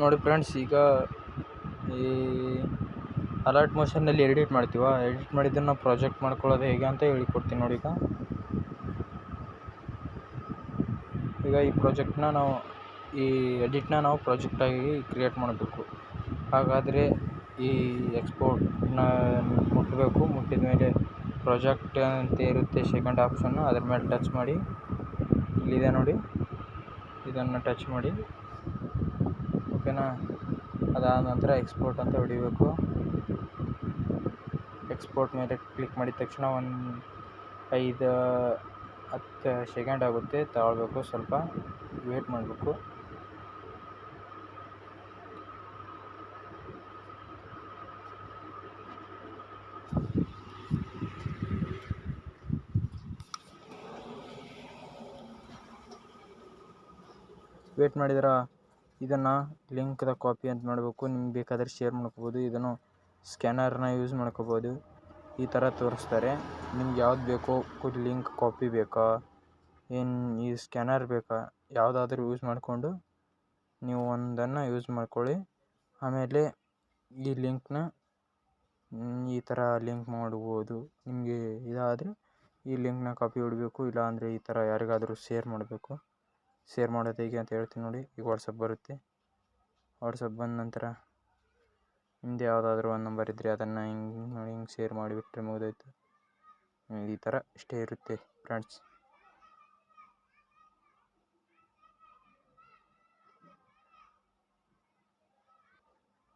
ನೋಡಿ ಫ್ರೆಂಡ್ಸ್, ಈಗ ಈ ಅಲರ್ಟ್ ಮೋಷನ್ನಲ್ಲಿ ಎಡಿಟ್ ಮಾಡ್ತೀವ. ಎಡಿಟ್ ಮಾಡಿದ್ದನ್ನು ಪ್ರಾಜೆಕ್ಟ್ ಮಾಡ್ಕೊಳ್ಳೋದು ಹೇಗೆ ಅಂತ ಹೇಳಿಕೊಡ್ತೀನಿ ನೋಡಿ ಈಗ. ಈಗ ಈ ಪ್ರಾಜೆಕ್ಟ್ನ ನಾವು, ಈ ಎಡಿಟ್ನ ನಾವು ಪ್ರಾಜೆಕ್ಟಾಗಿ ಕ್ರಿಯೇಟ್ ಮಾಡಬೇಕು. ಹಾಗಾದರೆ ಈ ಎಕ್ಸ್ಪೋರ್ಟ್ನ ಮುಟ್ಟಬೇಕು ಮುಟ್ಟಿದ ಮೇಲೆ ಪ್ರಾಜೆಕ್ಟ್ ಅಂತ ಇರುತ್ತೆ ಸೆಕೆಂಡ್ ಆಪ್ಷನ್ನು ಅದ್ರ ಮೇಲೆ ಟಚ್ ಮಾಡಿ. ಇಲ್ಲಿದೆ ನೋಡಿ. ಇದನ್ನು ಟಚ್ ಮಾಡಿ. ಓಕೆನಾ ಅದಾದ ನಂತರ ಎಕ್ಸ್ಪೋರ್ಟ್ ಅಂತ ಹೊಡಿಬೇಕು. ಎಕ್ಸ್ಪೋರ್ಟ್ ಮೇಲೆ ಕ್ಲಿಕ್ ಮಾಡಿದ ತಕ್ಷಣ ಒಂದು ಐದು, ಹತ್ತು ಸೆಕೆಂಡ್ ಆಗುತ್ತೆ. ತಗೊಳ್ಬೇಕು ಸ್ವಲ್ಪ. ವೇಟ್ ಮಾಡಬೇಕು. ವೇಟ್ ಮಾಡಿದ್ರೆ? ಇದನ್ನು ಲಿಂಕ್ದ ಕಾಪಿ ಅಂತ ಮಾಡಬೇಕು. ನಿಮ್ಗೆ ಬೇಕಾದರೆ ಶೇರ್ ಮಾಡ್ಕೋಬೋದು. ಇದನ್ನು ಸ್ಕ್ಯಾನರ್ನ ಯೂಸ್ ಮಾಡ್ಕೋಬೋದು. ಈ ಥರ ತೋರಿಸ್ತಾರೆ. ನಿಮ್ಗೆ ಯಾವ್ದು ಬೇಕೋ ಲಿಂಕ್ ಕಾಪಿ ಬೇಕಾ? ಏನು ಈ ಸ್ಕ್ಯಾನರ್ ಬೇಕಾ? ಯಾವುದಾದ್ರೂ ಯೂಸ್ ಮಾಡಿಕೊಂಡು ನೀವು ಒಂದನ್ನು ಯೂಸ್ ಮಾಡ್ಕೊಳ್ಳಿ. ಆಮೇಲೆ ಈ ಲಿಂಕ್ನ ಈ ಥರ ಲಿಂಕ್ ಮಾಡ್ಬೋದು. ನಿಮಗೆ ಇದಾದರೆ ಈ ಲಿಂಕ್ನ ಕಾಪಿ ಹೊಡಿಬೇಕು ಇಲ್ಲ ಅಂದರೆ ಈ ಥರ ಯಾರಿಗಾದರೂ ಶೇರ್ ಮಾಡಬೇಕು. ಶೇರ್ ಮಾಡೋದು ಹೇಗೆ ಅಂತ ಹೇಳ್ತೀನಿ ನೋಡಿ. ಈಗ ವಾಟ್ಸಪ್ ಬರುತ್ತೆ. ವಾಟ್ಸಪ್ ಬಂದ ನಂತರ ನಿಮ್ದು ಯಾವುದಾದ್ರೂ ಒಂದು ನಂಬರ್ ಇದ್ದರೆ ಅದನ್ನು ಹಿಂಗೆ ನೋಡಿ ಹಿಂಗೆ ಶೇರ್ ಮಾಡಿಬಿಟ್ರೆ ಮುಗಿದೋಯ್ತು. ಈ ಥರ ಇಷ್ಟೇ ಇರುತ್ತೆ ಫ್ರೆಂಡ್ಸ್